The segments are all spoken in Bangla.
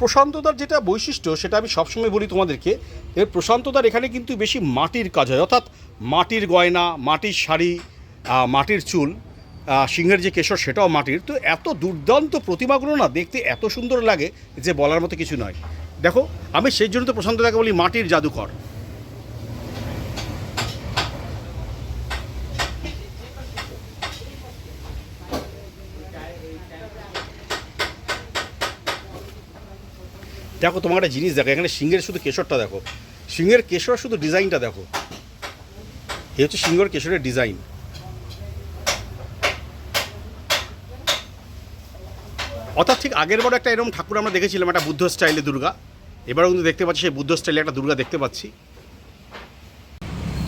প্রশান্তদার যেটা বৈশিষ্ট্য, সেটা আমি সবসময় বলি তোমাদেরকে, এর প্রশান্তদার এখানে কিন্তু বেশি মাটির কাজ হয়। অর্থাৎ মাটির গয়না, মাটির শাড়ি মাটির চুল সিংহের যে কেশর সেটাও মাটির। তো এত দুর্দান্ত প্রতিমাগুলো না দেখতে এত সুন্দর লাগে যে বলার মতো কিছু নয়। দেখো, আমি সেই জন্য তো প্রশান্তদাকে বলি মাটির জাদুকর। দেখো তোমার একটা জিনিস দেখো, এখানে সিংহের শুধু কেশরটা দেখো। সিংহের কেশর শুধু ডিজাইনটা দেখো। এই হচ্ছে সিংহের কেশরের ডিজাইন। অর্থাৎ ঠিক আগের বার একটা এরকম ঠাকুর আমরা দেখেছিলাম, একটা বুদ্ধ স্টাইলে দুর্গা। এবারও কিন্তু দেখতে পাচ্ছি, সেই বুদ্ধ স্টাইলে একটা দুর্গা দেখতে পাচ্ছি।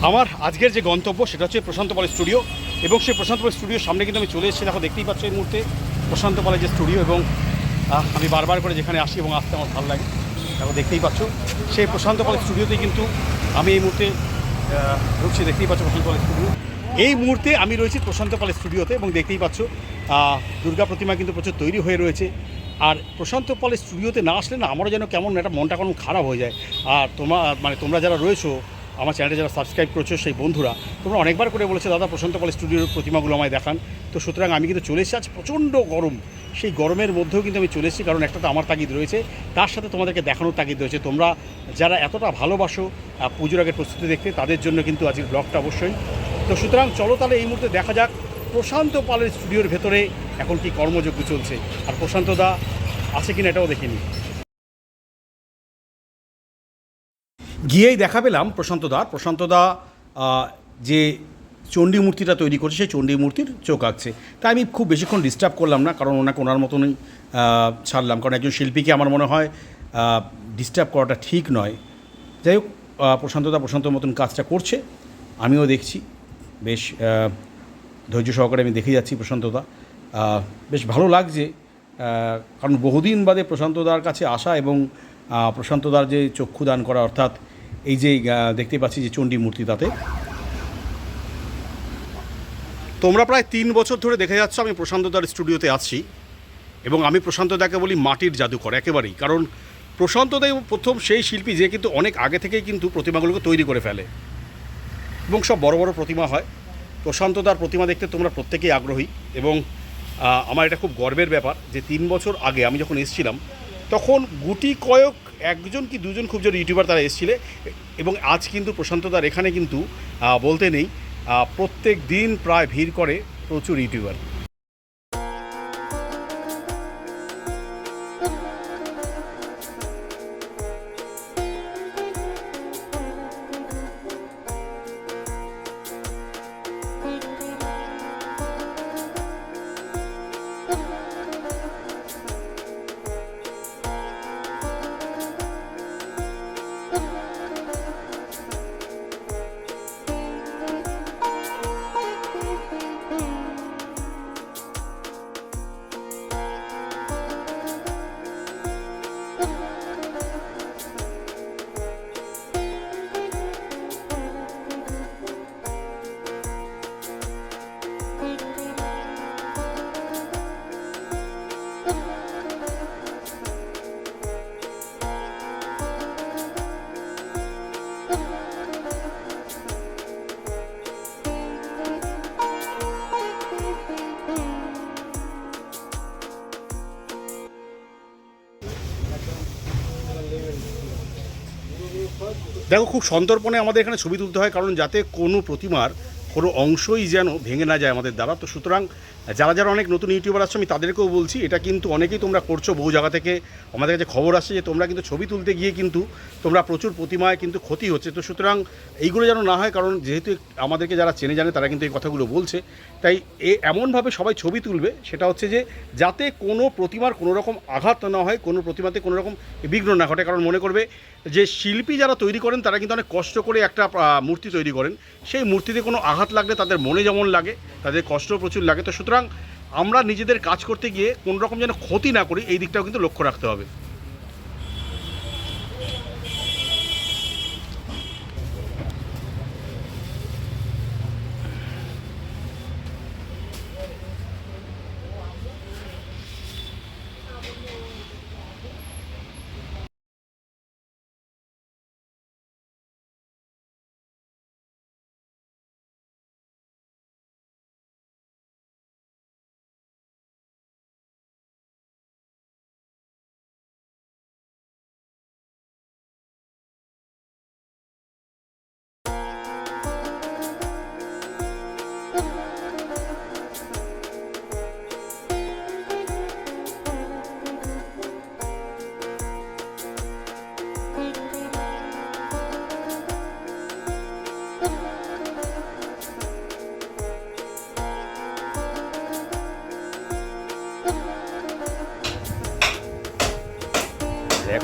আমার আজকের যে গন্তব্য, সেটা হচ্ছে প্রশান্ত পাল স্টুডিও। এবং সেই প্রশান্ত পাল স্টুডিওর সামনে কিন্তু আমি চলে এসেছি। দেখো, দেখতেই পাচ্ছি এই মুহূর্তে প্রশান্ত পালের যে স্টুডিও এবং আমি বারবার করে যেখানে আসি এবং আসতে আমার ভালো লাগে দেখো দেখতেই পাচ্ছ। সেই প্রশান্ত পাল স্টুডিওতেই কিন্তু আমি এই মুহূর্তে ঢুকছি, দেখতেই পাচ্ছ প্রশান্ত পাল স্টুডিও। এই মুহূর্তে আমি রয়েছি প্রশান্ত পাল স্টুডিওতে এবং দেখতেই পাচ্ছ দুর্গা প্রতিমা কিন্তু প্রচুর তৈরি হয়ে রয়েছে। আর প্রশান্ত পাল স্টুডিওতে না আসলে না, আমারও যেন কেমন একটা মনটা কেমন খারাপ হয়ে যায়। আর তোমার মানে তোমরা যারা রয়েছো আমার চ্যানেলে যারা সাবস্ক্রাইব করছ, সেই বন্ধুরা, তোমরা অনেকবার করে বলেছ, দাদা, প্রশান্ত পাল স্টুডিওর প্রতিমাগুলো আমায় দেখান। তো সুতরাং আমি কিন্তু চলে এসেছি, আজ প্রচণ্ড গরম। সেই গরমের মধ্যেও কিন্তু আমি চলে এসেছি, কারণ একটা তো আমার তাগিদ রয়েছে। তার সাথে তোমাদেরকে দেখানোর তাগিদ রয়েছে। তোমরা যারা এতটা ভালোবাসো পুজোর আগের প্রস্তুতি দেখতে, তাদের জন্য কিন্তু আজকের ব্লগটা অবশ্যই। তো সুতরাং চলো তাহলে এই মুহূর্তে দেখা যাক, প্রশান্ত পালের স্টুডিওর ভেতরে এখন কি কর্মযজ্ঞ চলছে। আর প্রশান্ত দা আছে কিনা এটাও দেখিনি গিয়েই দেখা পেলাম প্রশান্তদা প্রশান্তদা আহ, যে চণ্ডী মূর্তিটা তৈরি করছে সেই চণ্ডী মূর্তির চোখ আঁকছে। তাই আমি খুব বেশিক্ষণ ডিস্টার্ব করলাম না কারণ ওনাকে ওনার মতনই ছাড়লাম। কারণ একজন শিল্পীকে আমার মনে হয় ডিস্টার্ব করাটা ঠিক নয়। যাই হোক প্রশান্তদা প্রশান্তর মতন কাজটা করছে আমিও দেখছি। বেশ ধৈর্য সহকারে আমি দেখে যাচ্ছি প্রশান্তদা বেশ ভালো লাগছে কারণ বহুদিন বাদে প্রশান্তদার কাছে আসা এবং প্রশান্তদার যে চক্ষু দান করা অর্থাৎ এই যে দেখতে পাচ্ছি যে চণ্ডী মূর্তি তাতে। তোমরা প্রায় তিন বছর ধরে দেখে যাচ্ছ আমি প্রশান্তদার স্টুডিওতে আছি এবং আমি প্রশান্তদাকে বলি মাটির জাদুকর, একেবারেই। কারণ প্রশান্তদাই প্রথম সেই শিল্পী যে কিন্তু অনেক আগে থেকেই কিন্তু প্রতিমাগুলোকে তৈরি করে ফেলে। এবং সব বড় বড় প্রতিমা হয়। প্রশান্তদার প্রতিমা দেখতে তোমরা প্রত্যেকেই আগ্রহী এবং আমার এটা খুব গর্বের ব্যাপার যে তিন বছর আগে আমি যখন এসেছিলাম, তখন গুটি কয়েক একজন কি দুজন খুব জোর ইউটিউবার তারা এসেছিলে, এবং আজ কিন্তু প্রশান্ত তার এখানে কিন্তু বলতে নেই প্রত্যেক দিন প্রায় ভিড় করে প্রচুর ইউটিউবার। দেখো খুব সন্তর্পণে আমাদের এখানে ছবি তুলতে হয় কারণ যাতে কোনো প্রতিমার কোনো অংশই যেন ভেঙে না যায় আমাদের দ্বারা। তো সুতরাং, যারা যারা অনেক নতুন ইউটিউবার আসছো, আমি তাদেরকেও বলছি, এটা কিন্তু অনেকেই তোমরা করছ বহু জায়গা থেকে। আমাদের কাছে খবর আসছে যে তোমরা কিন্তু ছবি তুলতে গিয়ে কিন্তু তোমরা প্রচুর প্রতিমায় কিন্তু ক্ষতি হচ্ছে। তো সুতরাং, এইগুলো যেন না হয়, কারণ যেহেতু আমাদেরকে যারা চেনে জানে, তারা কিন্তু এই কথাগুলো বলছে। তাই এ, এমনভাবে সবাই ছবি তুলবে, সেটা হচ্ছে যে, যাতে কোনো প্রতিমার কোনো রকম আঘাত না হয়, কোনো প্রতিমাতে কোনো রকম বিঘ্ন না ঘটে। কারণ মনে করবে যে, শিল্পী যারা তৈরি করেন, তারা কিন্তু অনেক কষ্ট করে একটা মূর্তি তৈরি করেন। সেই মূর্তিতে কোনো আঘাত লাগলে তাদের মনে যেমন লাগে, তাদের কষ্ট প্রচুর লাগে। তো সুতরাং আমরা নিজেদের কাজ করতে গিয়ে কোনোরকম যেন ক্ষতি না করি, এই দিকটাও কিন্তু লক্ষ্য রাখতে হবে।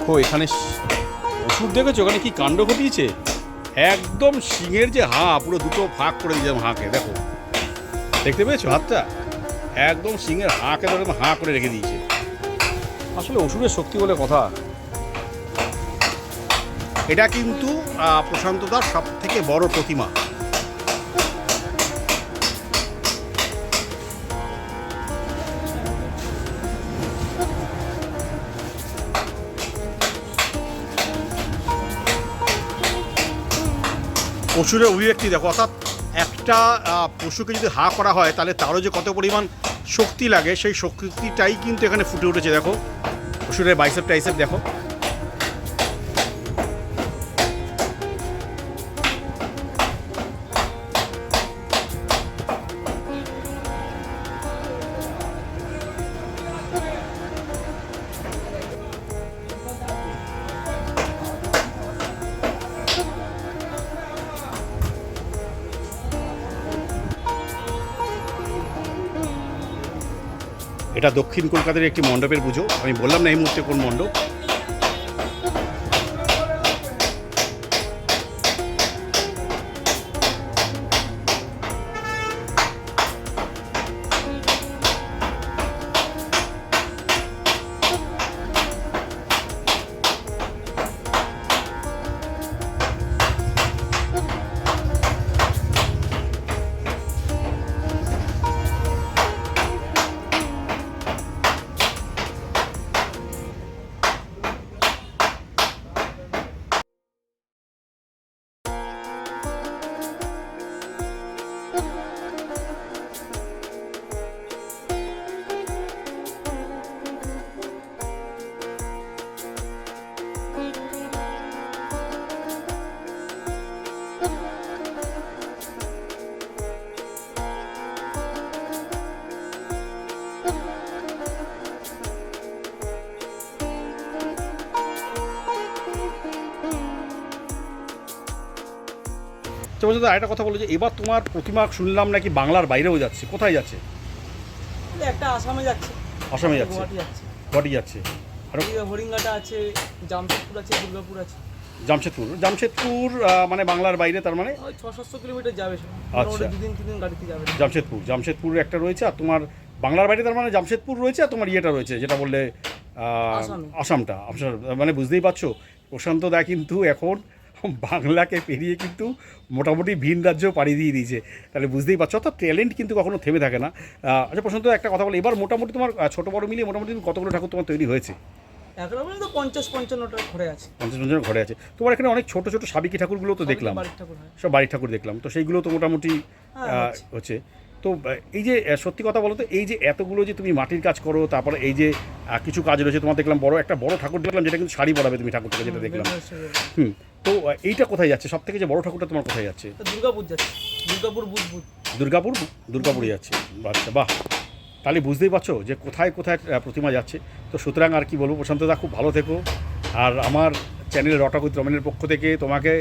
দেখো এখানে ওষুধ দেখেছ? ওখানে কি কাণ্ড ঘটিয়েছে? একদম শিঙের যে হাঁ পুরো দুটো ফাঁক করে দিয়েছে হাঁকে দেখো। দেখতে পেয়েছ হাতটা? একদম সিংহের হাঁকে ধরে হাঁ করে রেখে দিয়েছে। আসলে ওষুধের শক্তি বলে কথা। এটা কিন্তু আহ, প্রশান্তদার সব থেকে বড় প্রতিমা। পশুরের অভিব্যক্তি। দেখো, অর্থাৎ একটা পশুকে যদি হা করা হয়, তাহলে তারও যে কত পরিমাণ শক্তি লাগে, সেই শক্তিটাই কিন্তু এখানে ফুটে উঠেছে, দেখো। পশুরের বাইসেপ টাইসেপ দেখো। এটা দক্ষিণ কলকাতার একটি মণ্ডপের পুজো। আমি বললাম না এই মুহূর্তে কোন মণ্ডপ। চলো দাদা একটা কথা বলো যে এবার তোমার প্রতিমা শুনলাম নাকি বাংলার বাইরেও যাচ্ছে। কোথায় যাচ্ছে? একটা আসামে যাচ্ছে। আসামে যাচ্ছে। গুয়াহাটি যাচ্ছে। আর হরিঙ্গাটা আছে জামশেদপুর আছে দুর্গাপুর আছে। জামশেদপুর। জামশেদপুর মানে বাংলার বাইরে তার মানে? ওই ছ সাতশো কিলোমিটার যাবে আচ্ছা। দুদিন তিন দিন গাড়িতে যাবে জামশেদপুর। জামশেদপুর একটা রয়েছে আর তোমার বাংলার বাইরে তার মানে জামশেদপুর রয়েছে আর তোমার ইয়েটা রয়েছে যেটা বললে আসামটা। আসাম মানে বুঝতেই পারছ? প্রশান্ত দা কিন্তু এখন বাংলাকে পেরিয়ে কিন্তু মোটামুটি ভিন রাজ্য পাড়ি দিয়ে দিয়েছে। তাহলে বুঝতেই পারছ অর্থাৎ ট্যালেন্ট কিন্তু কখনো থেমে থাকে না। আচ্ছা প্রশান্ত একটা কথা বলো। এবার মোটামুটি তোমার ছোটো বড় মিলিয়ে মোটামুটি কতগুলো ঠাকুর তোমার তৈরি হয়েছে? এখন পঞ্চাশ পঞ্চান্নটা ঘরে আছে। পঞ্চাশ ঘরে আছে। তোমার এখানে অনেক ছোট ছোট সাবিকি ঠাকুরগুলো তো দেখলাম। হয়। সব বাড়ির ঠাকুর দেখলাম। তো সেইগুলো তো মোটামুটি হ্যাঁ, হচ্ছে। হচ্ছে। তো এই যে সত্যি কথা বলো তো এই যে এতগুলো যে তুমি মাটির কাজ করো তারপরে এই যে কিছু কাজ রয়েছে তোমার দেখলাম বড় একটা বড় ঠাকুর দেখলাম যেটা কিন্তু শাড়ি পরাবে তুমি ঠাকুরটাকে যেটা দেখলাম। হুম তো এইটা কোথায় যাচ্ছে? সব থেকে যে বড় ঠাকুরটা তোমার কোথায় যাচ্ছে? দুর্গাপুর যাচ্ছে। দুর্গাপুর বুধ বুধ। দুর্গাপুর? দুর্গাপুরে যাচ্ছে। আচ্ছা বাহ। তাহলে বুঝতেই পারছ যে কোথায় কোথায় প্রতিমা যাচ্ছে। তো সুতরাং আর কি বলব প্রশান্তদা খুব ভালো থেকো। আর আমার চ্যানেল রটাকুত রমেনের পক্ষ থেকে তোমাকে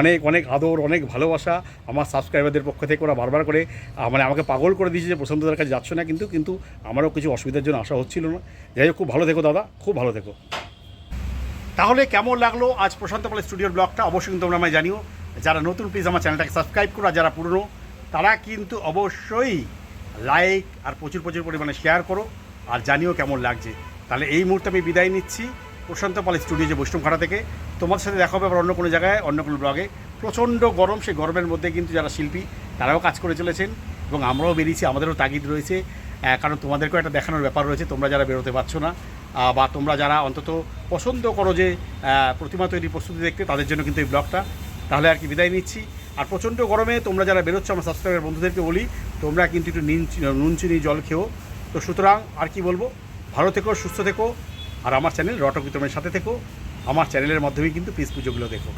অনেক অনেক আদর অনেক ভালোবাসা। আমার সাবস্ক্রাইবারদের পক্ষ থেকে ওরা বারবার করে মানে আমাকে পাগল করে দিয়েছে যে প্রশান্তদার কাছে যাচ্ছ না কিন্তু কিন্তু আমারও কিছু অসুবিধার জন্য আসা হচ্ছিল না। যাই হোক খুব ভালো থেকো দাদা খুব ভালো থেকো। তাহলে কেমন লাগল? আজ প্রশান্ত পাল স্টুডিওর ব্লগটা অবশ্যই কিন্তু তোমরা আমায় জানিও। যারা নতুন প্লিজ আমার চ্যানেলটাকে সাবস্ক্রাইব করো। আর যারা পুরনো, তারা কিন্তু অবশ্যই লাইক আর প্রচুর প্রচুর পরিমাণে শেয়ার করো। আর জানিও কেমন লাগছে। তাহলে এই মুহূর্তে আমি বিদায় নিচ্ছি প্রশান্ত পাল স্টুডিও যে বৈষ্ণবঘাটা থেকে। তোমার সাথে দেখা হবে আবার অন্য কোনো জায়গায়, অন্য কোনো ব্লগে। প্রচণ্ড গরম, সেই গরমের মধ্যে কিন্তু যারা শিল্পী, তারাও কাজ করে চলেছেন। এবং আমরাও বেরিয়েছি, আমাদেরও তাগিদ রয়েছে। কারণ তোমাদেরকেও একটা দেখানোর ব্যাপার রয়েছে, তোমরা যারা বেরোতে পারছ না। বা তোমরা যারা অন্তত পছন্দ করো যে প্রতিমা তৈরি প্রস্তুতি দেখতে, তাদের জন্য কিন্তু এই ব্লগটা। তাহলে আর কি বিদায় নিচ্ছি। আর প্রচণ্ড গরমে তোমরা যারা বেরোচ্ছ, আমার সাবস্ক্রাইবার বন্ধুদেরকে বলি, তোমরা কিন্তু একটু নুন নুন চিনি জল খেও। তো সুতরাং আর কি বলব, ভালো থেকো, সুস্থ থেকো। আর আমার চ্যানেল রটক সাথে থেকো। আমার চ্যানেলের মাধ্যমেই কিন্তু পিস পুজোগুলো দেখো।